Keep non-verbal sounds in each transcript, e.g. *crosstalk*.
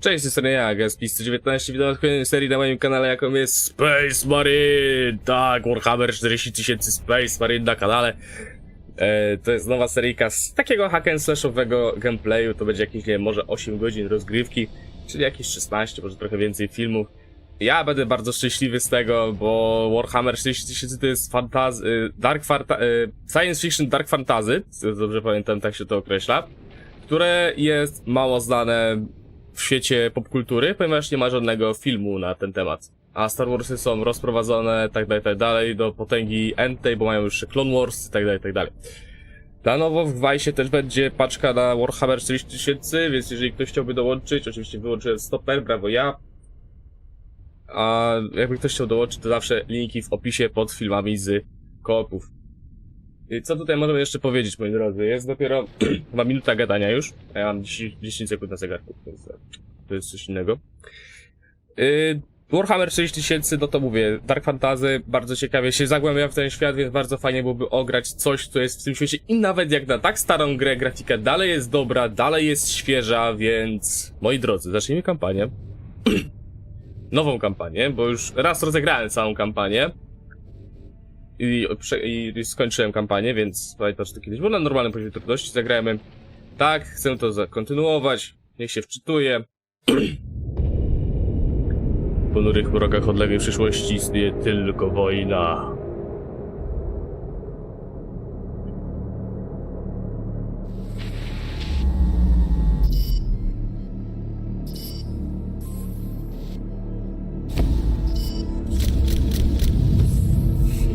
Cześć, strony ja, Gaspis 119, witam w kolejnej serii na moim kanale, jaką jest Space Marine! Tak, Warhammer 40 tysięcy Space Marine na kanale. E, to jest nowa seryjka z takiego hack and slashowego gameplayu, to będzie jakieś, nie wiem, może 8 godzin rozgrywki, czyli jakieś 16, może trochę więcej filmów. Ja będę bardzo szczęśliwy z tego, bo Warhammer 40 tysięcy to jest fantaz... y, Dark farta... y, Science Fiction Dark Fantasy, dobrze pamiętam, tak się to określa, które jest mało znane w świecie popkultury, ponieważ nie ma żadnego filmu na ten temat. A Star Warsy są rozprowadzone, tak dalej, tak dalej, do potęgi Entei, bo mają już Clone Wars, tak dalej, tak dalej. Na nowo w Vice też będzie paczka na Warhammer 40 tysięcy, więc jeżeli ktoś chciałby dołączyć, oczywiście wyłączyłem stoper, brawo ja. A jakby ktoś chciał dołączyć, to zawsze linki w opisie pod filmami z koopów. Co tutaj możemy jeszcze powiedzieć, moi drodzy? Jest dopiero *clears throat* chyba minuta gadania już, a ja mam 10, 10 sekund na zegarku, więc to jest coś innego. Yy, Warhammer 60 tysięcy, no to mówię, Dark Fantasy, bardzo ciekawie się zagłębiam w ten świat, więc bardzo fajnie byłoby ograć coś, co jest w tym świecie i nawet jak na tak starą grę, grafika dalej jest dobra, dalej jest świeża, więc moi drodzy, zacznijmy kampanię. *clears throat* Nową kampanię, bo już raz rozegrałem całą kampanię i, i skończyłem kampanię, więc pamiętam, że to kiedyś było na normalnym poziomie trudności, zagrałem tak, chcę to zakontynuować, niech się wczytuje. *clears throat* W ponurych wrogach odległej przyszłości istnieje tylko wojna.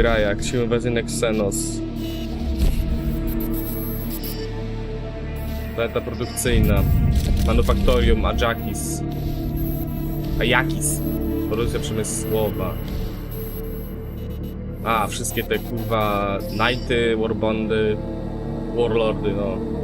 Gra jak siły inwazyjne Xenos. Planeta produkcyjna. Manufaktorium Ajakis. Ajakis. Produkcja przemysłowa. A, wszystkie te kurwa Knighty, Warbondy, Warlordy, no.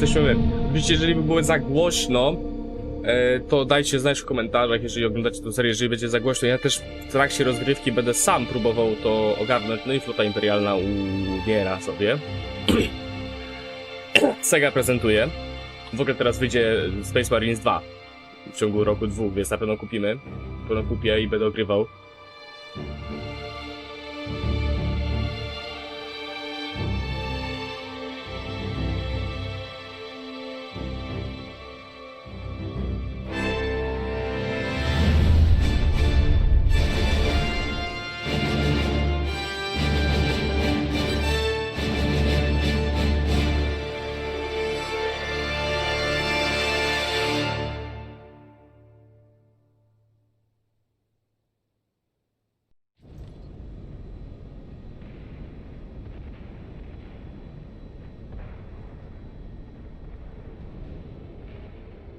Jesteśmy my. Oczywiście, jeżeli by było za głośno, e, to dajcie znać w komentarzach, jeżeli oglądacie tę serię, jeżeli będzie za głośno. Ja też w trakcie rozgrywki będę sam próbował to ogarnąć, no i flota imperialna umiera sobie. *clears throat* Sega prezentuje. W ogóle teraz wyjdzie Space Marines 2 w ciągu roku, dwóch, więc na pewno kupimy. Na pewno kupię i będę ogrywał.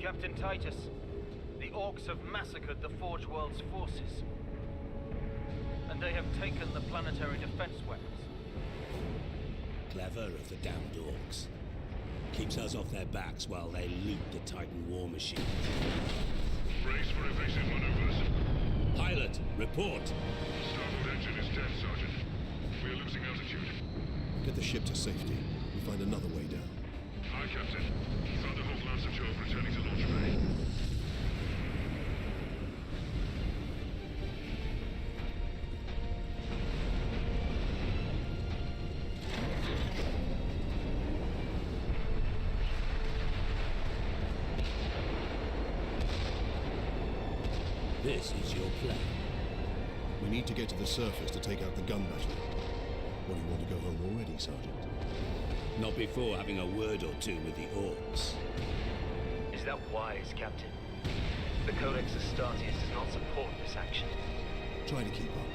Captain Titus, the Orcs have massacred the Forge World's forces. And they have taken the planetary defense weapons. Clever of the damned orcs. Keeps us off their backs while they loot the Titan war machine. Brace for evasive maneuvers. Pilot, report! Starboard engine is dead, Sergeant. We are losing altitude. Get the ship to safety. We'll find another way down. Aye, Captain. Thunderhawk This is your plan. We need to get to the surface to take out the gun battery. What, do you want to go home already, Sergeant? Not before having a word or two with the orcs. Is that wise, Captain? The Codex Astasius does not support this action. Try to keep up.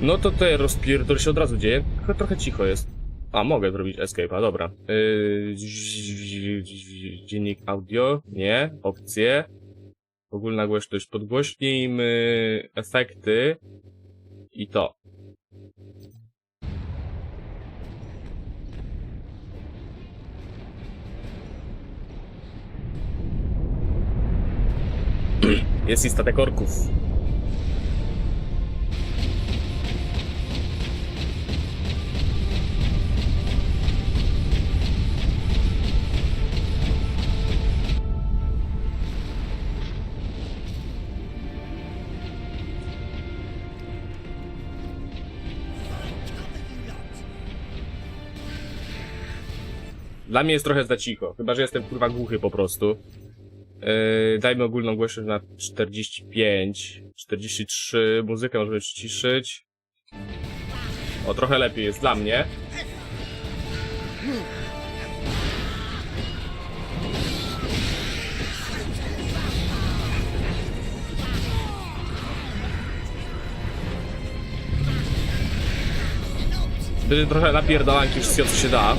No to tutaj rozpierdol się od razu dzieje. Tylko trochę cicho jest. A, mogę zrobić escape, a dobra. Yy, dziennik audio, nie, opcje. Ogólna głośność, podgłośnijmy efekty i to. *clears throat* Jest i statek orków. Dla mnie jest trochę za cicho, chyba że jestem kurwa głuchy po prostu. Yy, dajmy ogólną głośność na 45, 43, muzykę możemy ściszyć. O, trochę lepiej jest dla mnie. Wtedy trochę napierdalanki wszystkiego co się da.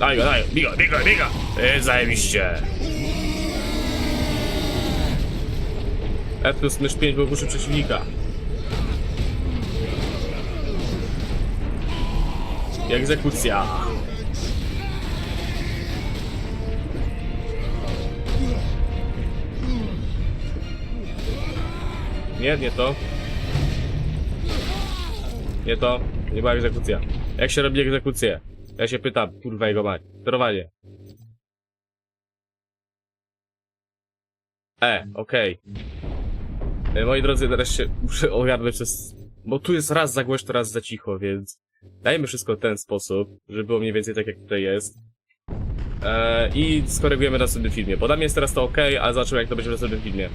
Daj go, daj go, bigo, bigo, bigo! Yy, zajebiście! F plus mysz 5 był uszy przeciwnika. Egzekucja. Nie, nie to. Nie to. Nie była egzekucja. Jak się robi egzekucję? Ja się pytam, kurwa jego mać. Sterowanie. E, okej. E, Moi drodzy, się muszę ogarnąć przez... Bo tu jest raz za głośno, raz za cicho, więc... Dajmy wszystko w ten sposób, żeby było mniej więcej tak jak tutaj jest. E, I skorygujemy na następnym filmie. Mnie jest teraz to ok, a zobaczymy jak to będzie w następnym filmie.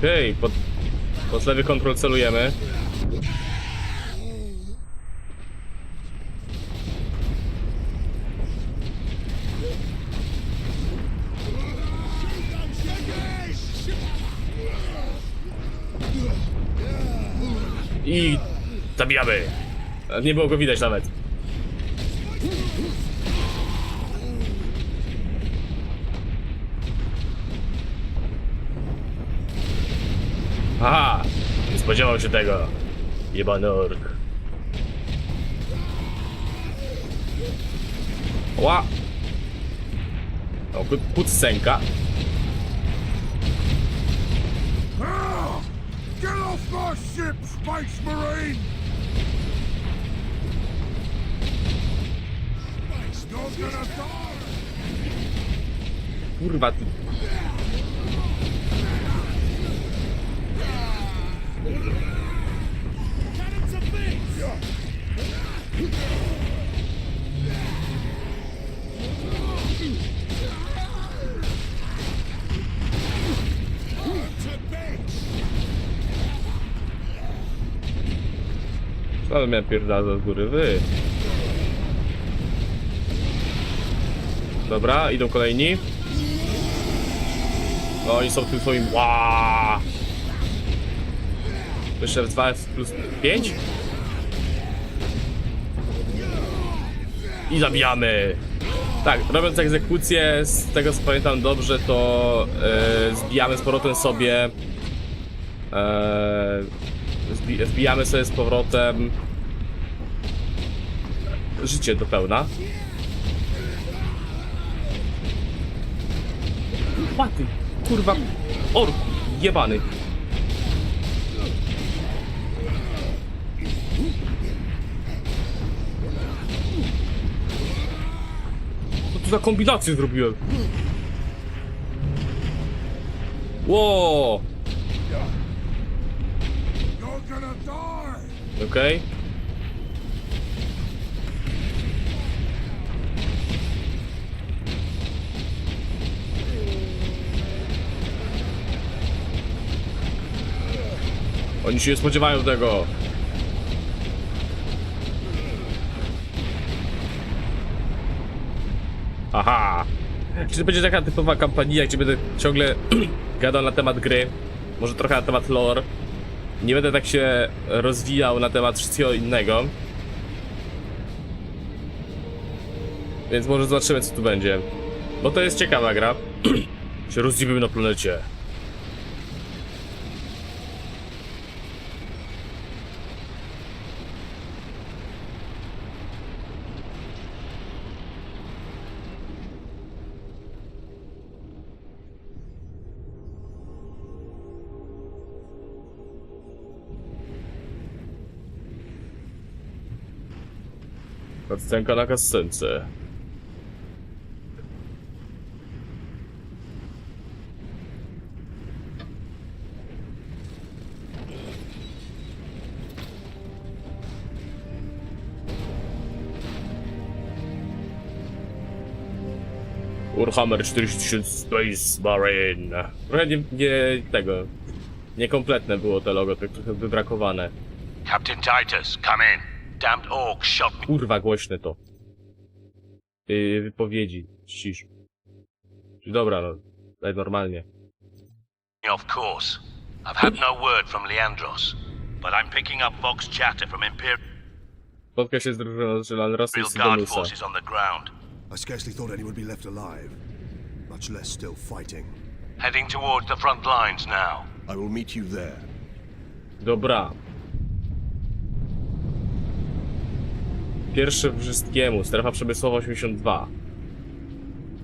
Okej, pod, pod lewy kontrol celujemy. I zabijamy. Nie było go widać nawet. Aha! Nie spodziewał się tego. Jebany ork. Ła! O, ku- kucsenka. Get off my ship, Space Marine! You're gonna die! Kurwa, ty. Co mnie pierdala z góry, wy? Dobra, idą kolejni. No oni są tym swoim. Ła! Jeszcze 2 plus 5? I zabijamy! Tak, robiąc egzekucję, z tego co pamiętam dobrze, to e, zbijamy z powrotem sobie. Zbi, zbijamy sobie z powrotem życie do pełna. Łaty, kurwa, orku, jebany. Co tu za kombinację zrobiłem? Ło! Okej. Oni się nie spodziewają tego. Aha. Czy to będzie taka typowa kampania, gdzie będę ciągle *clears throat* gadał na temat gry, może trochę na temat lore. Nie będę tak się rozwijał na temat wszystkiego innego. Więc może zobaczymy co tu będzie. Bo to jest ciekawa gra. *clears throat* się rozdziwimy na planecie. Cutscenka na kascence. Warhammer 4000 Space Marine. Trochę nie, nie tego. Niekompletne było to logo, tak trochę wybrakowane. Captain Titus, come in. Kurwa głośne to. Yy, wypowiedzi. Cisz. Dobra, no. Daj normalnie. Of course. I've had no word from Leandros, but I'm picking up Vox chatter from Imperial Spotka się z drużyną z Lanrosa i Guard Sidonusa. forces on the ground, I scarcely thought anyone would be left alive, much less still fighting. heading towards the front lines now. I will meet you there. Dobra. Pierwszy wszystkiemu, strefa przemysłowa 82.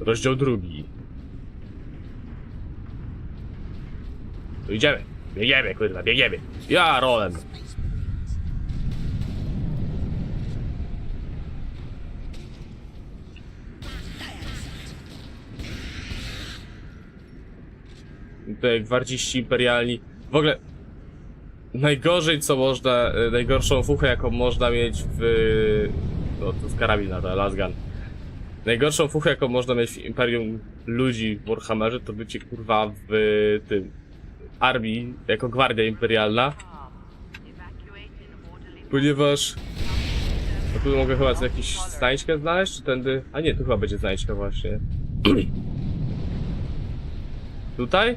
Rozdział drugi. To idziemy. Biegniemy, kurwa, biegniemy. Ja rolem. Tutaj gwardziści imperialni. W ogóle najgorzej co można, e, najgorszą fuchę jaką można mieć w... No to jest karabina, ta lasgun. Najgorszą fuchę jaką można mieć w Imperium ludzi w Warhammerze to bycie kurwa w tym armii jako gwardia imperialna. Ponieważ... No tu mogę chyba jakąś znajdźkę znaleźć, czy tędy... A nie, tu chyba będzie znajdźka właśnie. *clears throat* Tutaj?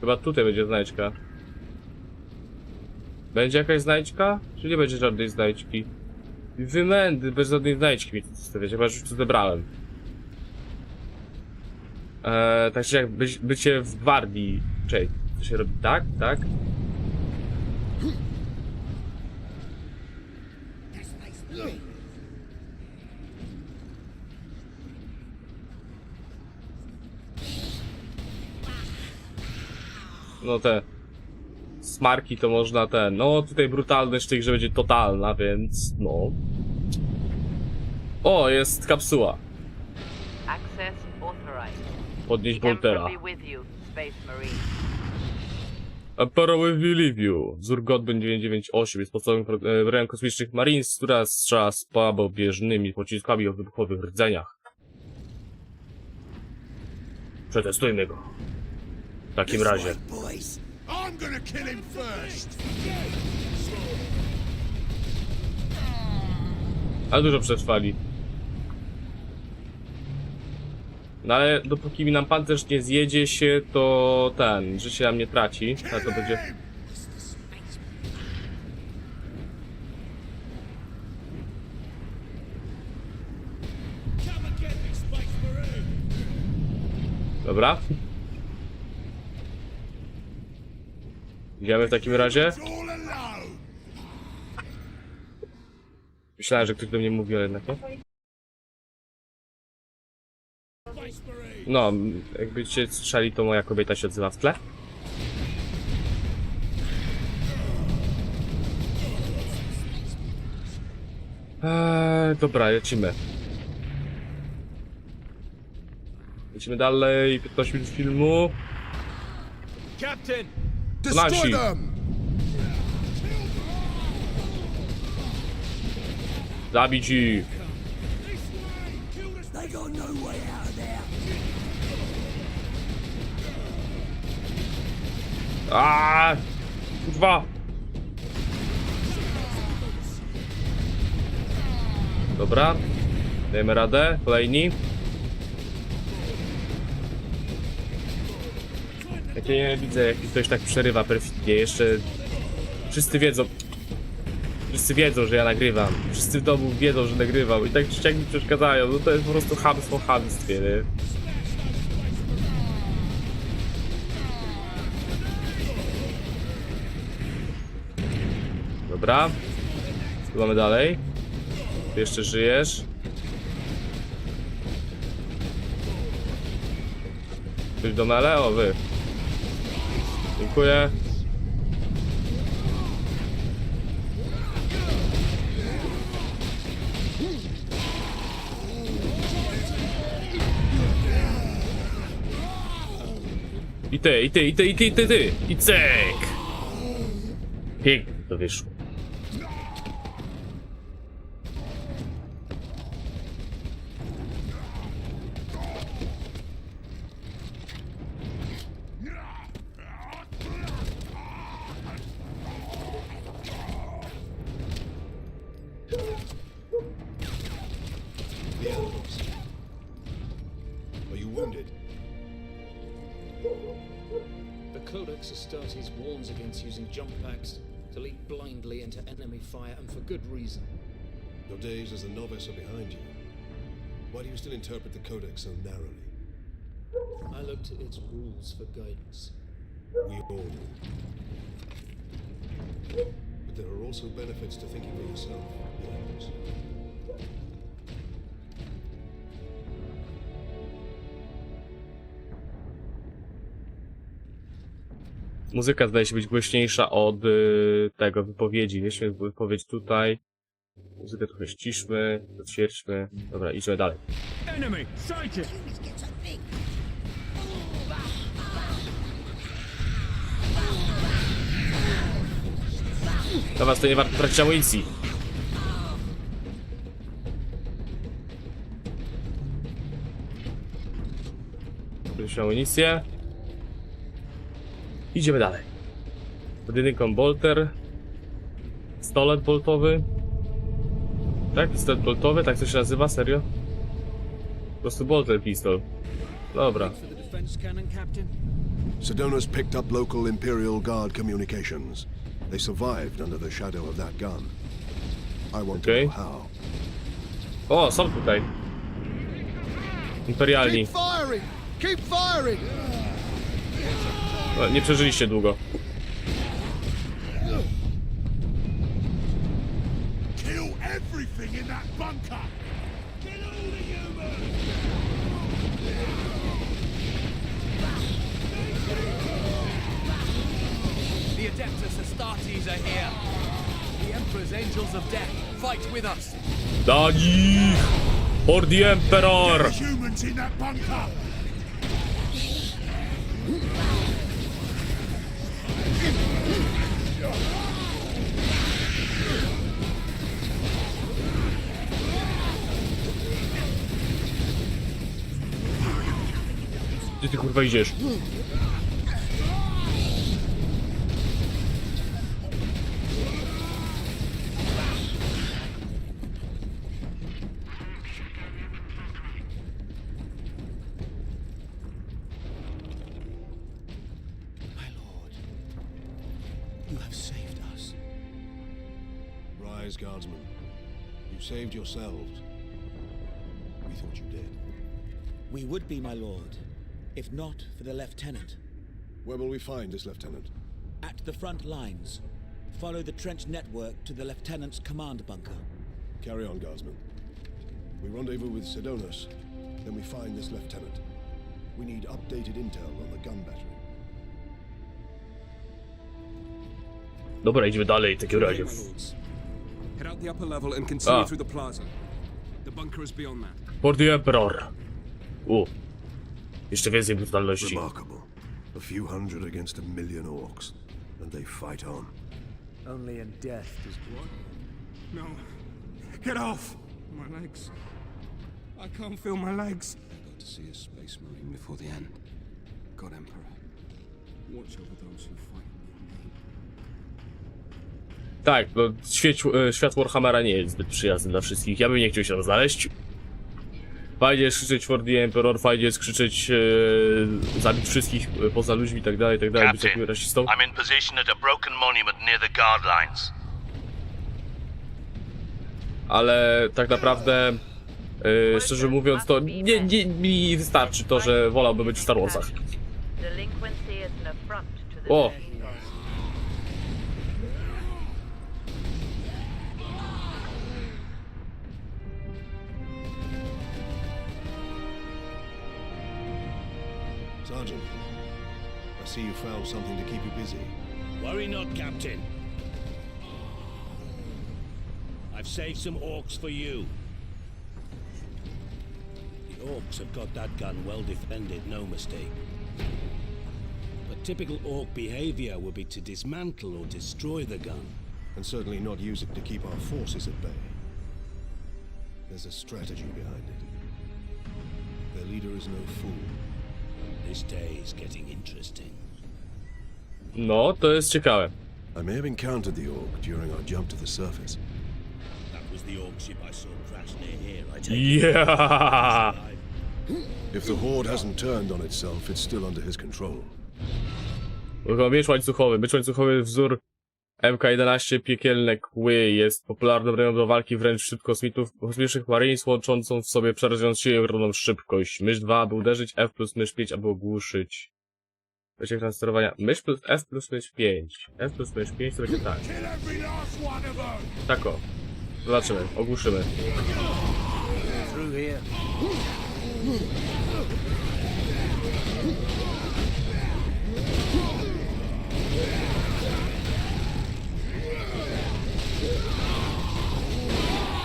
Chyba tutaj będzie znajdźka. Będzie jakaś znajdźka? Czy nie będzie żadnej znajdźki? Wymędy, bez żadnej znajdźki mi tu zostawiać, chyba już to zebrałem. Eee, także jak być, bycie w gwardii... Czekaj, to się robi tak, tak? No te smarki to można ten, no tutaj brutalność grze będzie totalna, więc no. O, jest kapsuła. Access authorized. Podnieść The Emperor Boltera. be with you, Space Marine. Emperor will believe you. Godwin 998 jest podstawowym pro- e, kosmicznych Marines, która strzela słabobieżnymi pociskami o wybuchowych rdzeniach. Przetestujmy go. W takim razie. boys. I'm gonna kill him first. Ale dużo przetrwali. No ale dopóki mi nam pancerz nie zjedzie się, to ten, życie nam nie traci. A to będzie... Dobra. Idziemy w takim razie. Myślałem, że ktoś do mnie mówi, ale jednak nie. No, jakbyście słyszeli, to moja kobieta się odzywa w tle. Eee, dobra, lecimy. Lecimy dalej, 15 minut filmu. Captain! Nasi. Zabić ich. Aaaa! Kurwa! Dobra. Dajemy radę. Kolejni. Jak ja nie widzę, jak ktoś tak przerywa perfidnie. Jeszcze... Wszyscy wiedzą... Wszyscy wiedzą, że ja nagrywam. Wszyscy w domu wiedzą, że nagrywam. I tak czy mi przeszkadzają. No to jest po prostu chamstwo w chamstwie, nie? Dobra. Co mamy dalej? Ty jeszcze żyjesz? Ktoś do mele? O, wy. Dziękuję. I ty, i ty, i ty, i ty, i ty, ty. I cyk! Pięknie to wyszło. Codex so narrowly? I look to its rules for guidance. We all do. But there are also benefits to thinking for yourself, Leandros. Muzyka zdaje się być głośniejsza od y, tego wypowiedzi. Weźmy wypowiedź tutaj. Muzykę trochę ściszmy, odświeżmy. Dobra, idźmy dalej. Dla was to nie warto tracić amunicji. Bierzemy amunicję. Idziemy dalej. Budynkom bolter. Pistolet boltowy. Tak? Pistolet boltowy? Tak to się nazywa? Serio? Prostu bolter pistol. Dobra. Sedona's picked up local Imperial Guard communications. They survived under the shadow of that gun. I want Okay. to know how. O, są tutaj. Imperialni. firing! Keep firing! No, nie przeżyliście długo. Kill everything in that bunker! The Adeptus Astartes are here. The Emperor's Angels of Death fight with us. Dla nich! For the Emperor! Humans in that bunker! Gdzie ty kurwa idziesz? You have saved us. Rise, Guardsmen. You saved yourselves. We thought you did. We would be, my lord, if not for the lieutenant. Where will we find this lieutenant? At the front lines. Follow the trench network to the lieutenant's command bunker. Carry on, Guardsmen. We rendezvous with Sedonas, then we find this lieutenant. We need updated intel on the gun battery. Dobra, idźmy dalej w takim razie. Head out the upper level and continue through the plaza. The bunker is beyond that. For the Emperor. U. Jeszcze więcej brutalności. Remarkable. A few hundred against a million orcs. And they fight on. Only in death does No. Get off! My legs. I can't feel my legs. Got to see a space marine before the end. God Emperor. Watch over those who fight. Tak, no świat, e, świat Warhammera nie jest zbyt przyjazny dla wszystkich. Ja bym nie chciał się tam znaleźć. Fajnie jest krzyczeć for the Emperor, fajnie jest krzyczeć e, zabić wszystkich e, poza ludźmi i tak dalej, i tak dalej, być Captain, takim rasistą. I'm in position at a broken monument near the guard lines. ale tak naprawdę, e, szczerze mówiąc, to nie, nie mi wystarczy to, że wolałbym być w Star Warsach. O! See you found something to keep you busy. Worry not, Captain. I've saved some orcs for you. The orcs have got that gun well defended, no mistake. But typical orc behavior would be to dismantle or destroy the gun. And certainly not use it to keep our forces at bay. There's a strategy behind it. Their leader is no fool. This day is getting interesting. No, to jest ciekawe. I may have encountered the orc during our jump to the surface. That was the orc ship I saw crash near here, I take. Yeah! If the horde hasn't turned on itself, it's still under his control. Tylko Miecz łańcuchowy. Miecz łańcuchowy wzór MK11 Piekielne Kły jest popularną bronią do walki wręcz wśród kosmitów kosmicznych Marines, łączącą w sobie przerażając siłę i ogromną szybkość. Mysz 2, aby uderzyć, F plus mysz 5, aby ogłuszyć. Będzie ekran sterowania. Mysz plus F plus mysz 5. F plus mysz 5 to będzie tak. Tak o. Zobaczymy, ogłuszymy.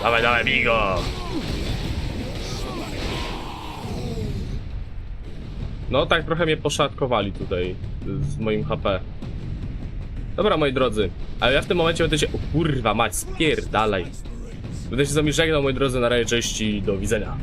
Dawaj, dawaj, bigo! No tak trochę mnie poszatkowali tutaj z moim HP. Dobra, moi drodzy, ale ja w tym momencie będę się... O kurwa mać, spierdalaj. Będę się z wami żegnał, moi drodzy, na razie, cześć do widzenia.